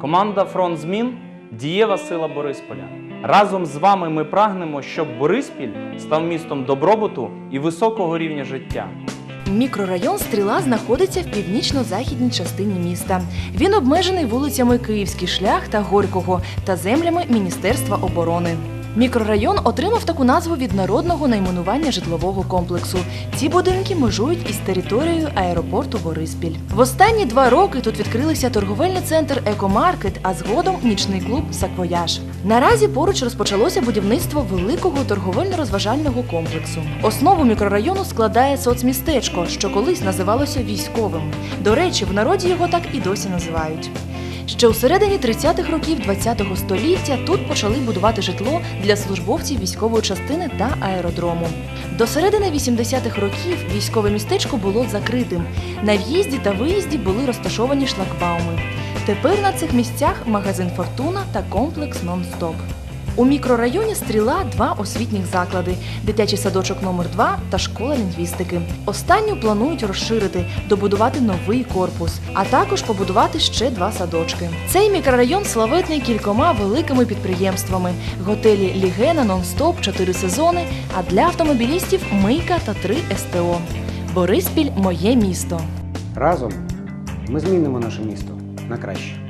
Команда Фронт Змін дієва сила Борисполя. Разом з вами ми прагнемо, щоб Бориспіль став містом добробуту і високого рівня життя. Мікрорайон Стріла знаходиться в північно-західній частині міста. Він обмежений вулицями Київський шлях та Горького та землями Міністерства оборони. Мікрорайон отримав таку назву від народного найменування житлового комплексу. Ці будинки межують із територією аеропорту Бориспіль. В останні два роки тут відкрилися торговельний центр Екомаркет, а згодом нічний клуб Саквояж. Наразі поруч розпочалося будівництво великого торговельно-розважального комплексу. Основу мікрорайону складає соцмістечко, що колись називалося військовим. До речі, в народі його так і досі називають. Ще у середині 30-х років ХХ століття тут почали будувати житло для службовців військової частини та аеродрому. До середини 80-х років військове містечко було закритим. На в'їзді та виїзді були розташовані шлагбауми. Тепер на цих місцях магазин Фортуна та комплекс Нон-Стоп. У мікрорайоні стріла два освітніх заклади: дитячий садочок номер 2 та школа лінгвістики. Останню планують розширити, добудувати новий корпус, а також побудувати ще два садочки. Цей мікрорайон славетний кількома великими підприємствами: готелі Лігена, Нон-Стоп, 4 сезони. А для автомобілістів Мийка та 3 СТО. Бориспіль моє місто. Разом ми змінимо наше місто на краще.